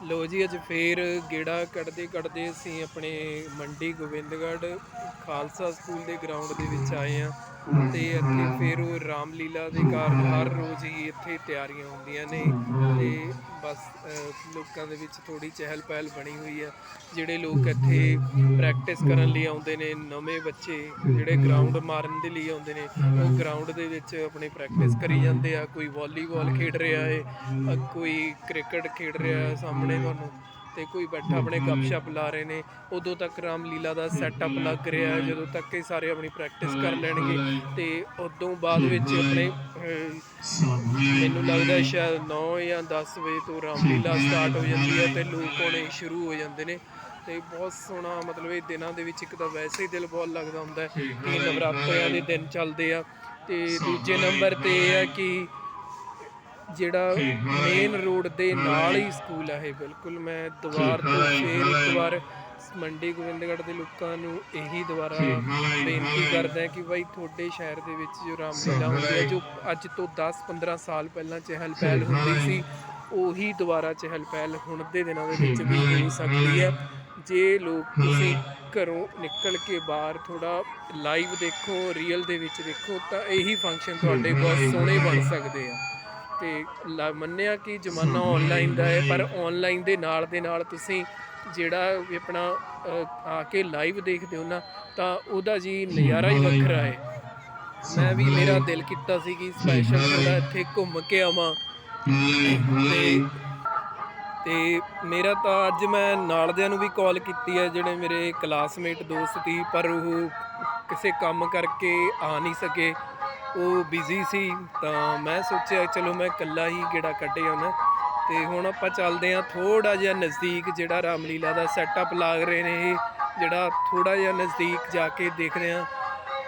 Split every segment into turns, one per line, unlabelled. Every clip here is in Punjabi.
ਲੋ ਜੀ, ਅੱਜ ਫੇਰ ਗੇੜਾ ਕੱਢਦੇ ਕੱਢਦੇ ਅਸੀਂ ਆਪਣੇ ਮੰਡੀ ਗੋਬਿੰਦਗੜ੍ਹ ਖਾਲਸਾ ਸਕੂਲ ਦੇ ਗਰਾਊਂਡ ਦੇ ਵਿੱਚ ਆਏ ਆ ਤੇ ਇੱਥੇ ਫਿਰ ਉਹ ਰਾਮਲੀਲਾ ਦੇ ਕਾਰਨ ਹਰ ਰੋਜ਼ ਹੀ ਇੱਥੇ ਤਿਆਰੀਆਂ ਹੁੰਦੀਆਂ ਨੇ ਤੇ ਬਸ ਲੋਕਾਂ ਦੇ ਵਿੱਚ ਥੋੜੀ ਚਹਿਲ ਪਹਿਲ ਬਣੀ ਹੋਈ ਹੈ। ਜਿਹੜੇ ਲੋਕ ਇੱਥੇ ਪ੍ਰੈਕਟਿਸ ਕਰਨ ਲਈ ਆਉਂਦੇ ਨੇ, ਨਵੇਂ ਬੱਚੇ ਜਿਹੜੇ ਗਰਾਊਂਡ ਮਾਰਨ ਦੇ ਲਈ ਆਉਂਦੇ ਨੇ, ਉਹ ਗਰਾਊਂਡ ਦੇ ਵਿੱਚ ਆਪਣੀ ਪ੍ਰੈਕਟਿਸ ਕਰੀ ਜਾਂਦੇ ਆ। ਕੋਈ ਵਾਲੀਬਾਲ ਖੇਡ ਰਿਹਾ ਹੈ ਕੋਈ ਕ੍ਰਿਕਟ ਖੇਡ ਰਿਹਾ ਹੈ ਸਾਹਮਣੇ ਤੁਹਾਨੂੰ ਤੇ ਕੋਈ ਬੈਠਾ ਆਪਣੇ ਗੱਪਸ਼ਪ ਲਾ ਰਹੇ ਨੇ ਉਦੋਂ ਤੱਕ ਰਾਮਲੀਲਾ ਦਾ ਸੈਟਅਪ ਲੱਗ ਰਿਹਾ ਹੈ ਜਦੋਂ ਤੱਕ ਇਹ ਸਾਰੇ ਆਪਣੀ ਪ੍ਰੈਕਟਿਸ ਕਰ ਲੈਣਗੇ। ਤੇ ਉਦੋਂ ਬਾਅਦ ਵਿੱਚ ਆਪਣੇ ਮੈਨੂੰ ਲੱਗਦਾ ਸ਼ਾਇਦ 9 ਜਾਂ 10 ਵਜੇ ਤੋਂ ਰਾਮਲੀਲਾ ਸਟਾਰਟ ਹੋ। ਜਾਂਦੀ ਹੈ ਤੇ ਲੋਕ ਆਉਣੇ ਸ਼ੁਰੂ ਹੋ ਜਾਂਦੇ ਨੇ। ਤੇ ਬਹੁਤ ਸੋਹਣਾ ਮਤਲਬ ਇਹ ਦਿਨਾਂ ਦੇ ਵਿੱਚ ਇੱਕ ਤਾਂ ਵੈਸੇ ਹੀ ਦਿਲ ਬਹੁਤ ਲੱਗਦਾ ਹੁੰਦਾ ਹੈ ਕਿ ਨਵਰਾਤਰਿਆਂ ਦੇ ਦਿਨ ਚੱਲਦੇ ਆ। ਤੇ ਦੂਜੇ ਨੰਬਰ ਤੇ ਇਹ ਹੈ ਕਿ ਜਿਹੜਾ ਮੇਨ ਰੋਡ ਦੇ ਨਾਲ ਹੀ ਸਕੂਲ ਹੈ ਇਹ ਬਿਲਕੁਲ ਮੈਂ ਦੁਬਾਰ ਤੋਂ ਫੇਰ ਇੱਕ ਵਾਰ ਮੰਡੀ ਗੋਬਿੰਦਗੜ੍ਹ ਦੇ ਲੋਕਾਂ ਨੂੰ ਇਹੀ ਦੁਬਾਰਾ ਬੇਨਤੀ ਕਰਦਾ ਕਿ ਭਾਈ ਤੁਹਾਡੇ ਸ਼ਹਿਰ ਦੇ ਵਿੱਚ ਜੋ ਰਾਮਲੀਲਾ ਹੁੰਦੀ ਹੈ ਜੋ ਅੱਜ ਤੋਂ 10-15 ਸਾਲ ਪਹਿਲਾਂ ਚਹਿਲ ਪਹਿਲ ਹੁੰਦੀ ਸੀ ਉਹੀ ਦੁਬਾਰਾ ਚਹਿਲ ਪਹਿਲ ਹੁਣ ਦੇ ਦਿਨਾਂ ਦੇ ਵਿੱਚ ਵੀ ਹੋ ਸਕਦੀ ਹੈ। ਜੇ ਲੋਕ ਤੁਸੀਂ ਘਰੋਂ ਨਿਕਲ ਕੇ ਬਾਹਰ ਥੋੜਾ ਲਾਈਵ ਦੇਖੋ ਰੀਅਲ ਦੇ ਵਿੱਚ ਦੇਖੋ ਤਾਂ ਇਹੀ ਫੰਕਸ਼ਨ ਤੁਹਾਡੇ ਬਹੁਤ ਸੋਹਣੇ ਬਣ ਸਕਦੇ ਆ। ਤੇ ਲ- ਮੰਨਿਆ ਕਿ ਜ਼ਮਾਨਾ ਆਨਲਾਈਨ ਦਾ ਹੈ ਪਰ ਆਨਲਾਈਨ ਦੇ ਨਾਲ ਦੇ ਨਾਲ ਤੁਸੀਂ ਜਿਹੜਾ ਵੀ ਆਪਣਾ ਅ, ਆ ਕੇ ਲਾਈਵ ਦੇਖਦੇ ਹੋ ਨਾ ਤਾਂ ਉਹਦਾ ਜੀ ਨਜ਼ਾਰਾ ਹੀ ਵੱਖਰਾ ਹੈ। ਮੈਂ ਵੀ ਮੇਰਾ ਦਿਲ ਕੀਤਾ ਸੀ ਕਿ ਸਪੈਸ਼ਲ ਥੋੜਾ ਇੱਥੇ ਘੁੰਮ ਕੇ ਆਵਾਂ। ਤੇ ਤੇ ਮੇਰਾ ਤਾਂ ਅੱਜ ਮੈਂ ਨਾਲਦਿਆਂ ਨੂੰ ਵੀ ਕਾਲ ਕੀਤੀ ਹੈ ਜਿਹੜੇ ਮੇਰੇ ਕਲਾਸਮੇਟ ਦੋਸਤ ਸੀ ਪਰ ਉਹ ਕਿਸੇ ਕੰਮ ਕਰਕੇ ਆ ਨਹੀਂ ਸਕੇ। ਉਹ ਬਿਜ਼ੀ ਸੀ ਤਾਂ ਮੈਂ ਸੋਚਿਆ ਚਲੋ ਮੈਂ ਇਕੱਲਾ ਹੀ ਗੇੜਾ ਕੱਢੇ ਆਉਣਾ ਤੇ ਹੁਣ ਆਪਾਂ ਚੱਲਦੇ ਹਾਂ ਥੋੜਾ ਜਿਹਾ ਨਜ਼ਦੀਕ ਜਿਹੜਾ ਰਾਮਲੀਲਾ ਦਾ ਸੈਟਅਪ ਲੱਗ ਰਹੇ ਨੇ ਇਹ ਜਿਹੜਾ ਥੋੜਾ ਜਿਹਾ ਨਜ਼ਦੀਕ ਜਾ ਕੇ ਦੇਖਦੇ ਹਾਂ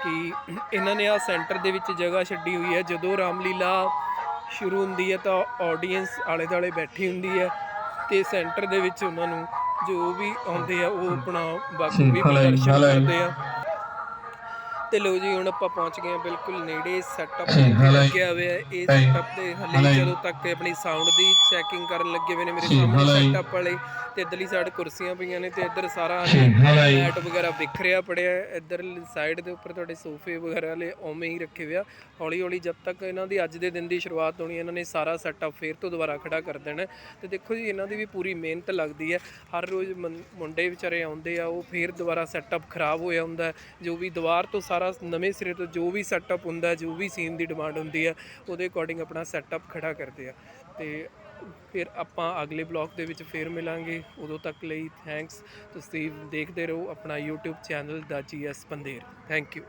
ਕਿ ਇਹਨਾਂ ਨੇ ਆ ਸੈਂਟਰ ਦੇ ਵਿੱਚ ਜਗ੍ਹਾ ਛੱਡੀ ਹੋਈ ਹੈ। ਜਦੋਂ ਰਾਮਲੀਲਾ ਸ਼ੁਰੂ ਹੁੰਦੀ ਹੈ ਤਾਂ ਆਡੀਅנס ਆਲੇ ਦੁਆਲੇ ਬੈਠੀ ਹੁੰਦੀ ਹੈ ਤੇ ਸੈਂਟਰ ਦੇ ਵਿੱਚ ਉਹਨਾਂ ਨੂੰ ਜੋ ਵੀ ਆਉਂਦੇ ਆ ਉਹ ਆਪਣਾ ਬਾਖੂਬੀ ਪ੍ਰਦਰਸ਼ਨ ਕਰਦੇ ਆ। ਤੇ ਲੋ ਜੀ ਹੁਣ ਆਪਾਂ ਪਹੁੰਚ ਗਏ ਆ ਬਿਲਕੁਲ ਨੇੜੇ ਸੈਟਅਪ ਲੱਗਿਆ ਹੋਇਆ ਹੈ। ਇਹ ਸੈਟਅਪ ਦੇ ਹਲੇ ਜਦੋਂ ਤੱਕ ਆਪਣੀ ਸਾਊਂਡ ਦੀ ਚੈਕਿੰਗ ਕਰਨ ਲੱਗੇ ਹੋਏ ਨੇ ਮੇਰੇ ਸਾਹਮਣੇ ਸੈਟਅਪ ਵਾਲੇ ਤੇ ਇੱਧਰਲੀ ਸਾਈਡ ਕੁਰਸੀਆਂ ਪਈਆਂ ਨੇ ਤੇ ਇੱਧਰ ਸਾਰਾ ਮੈਟ ਵਗੈਰਾ ਵਿਖਰਿਆ ਪੜਿਆ ਹੈ। ਇੱਧਰ ਸਾਈਡ ਦੇ ਉੱਪਰ ਤੁਹਾਡੇ ਸੋਫੇ ਵਗੈਰਾ ਵਾਲੇ ਉਵੇਂ ਹੀ ਰੱਖੇ ਹੋਏ ਆ ਹੌਲੀ ਹੌਲੀ ਜਦ ਤੱਕ ਇਹਨਾਂ ਦੀ ਅੱਜ ਦੇ ਦਿਨ ਦੀ ਸ਼ੁਰੂਆਤ ਹੋਣੀ ਇਹਨਾਂ ਨੇ ਸਾਰਾ ਸੈਟਅਪ ਫੇਰ ਤੋਂ ਦੁਬਾਰਾ ਖੜਾ ਕਰ ਦੇਣਾ। ਤੇ ਦੇਖੋ ਜੀ ਇਹਨਾਂ ਦੀ ਵੀ ਪੂਰੀ ਮਿਹਨਤ ਲੱਗਦੀ ਹੈ ਹਰ ਰੋਜ਼ ਮੁੰਡੇ ਵਿਚਾਰੇ ਆਉਂਦੇ ਆ ਉਹ ਫੇਰ ਦੁਬਾਰਾ ਸੈਟਅਪ ਖਰਾਬ ਹੋਇਆ ਹੁੰਦਾ। ਜੋ ਵੀ ਦੁਬਾਰ ਤੋਂ ਸਾਰਾ ਨਵੇਂ ਸਿਰੇ ਤੋਂ ਜੋ ਵੀ ਸੈਟਅਪ ਹੁੰਦਾ ਜੋ ਵੀ ਸੀਨ ਦੀ ਡਿਮਾਂਡ ਹੁੰਦੀ ਹੈ ਉਹਦੇ ਅਕੋਰਡਿੰਗ ਆਪਣਾ ਸੈਟਅਪ ਖੜਾ ਕਰਦੇ ਆ ਤੇ ਫਿਰ ਆਪਾਂ ਅਗਲੇ ਬਲੌਗ ਦੇ ਵਿੱਚ ਫੇਰ ਮਿਲਾਂਗੇ ਉਦੋਂ ਤੱਕ ਲਈ ਥੈਂਕਸ ਤੁਸੀਂ ਦੇਖਦੇ ਰਹੋ ਆਪਣਾ YouTube ਚੈਨਲ ਦਾ ਜੀਐਸ ਪੰਦੇਰ। Thank you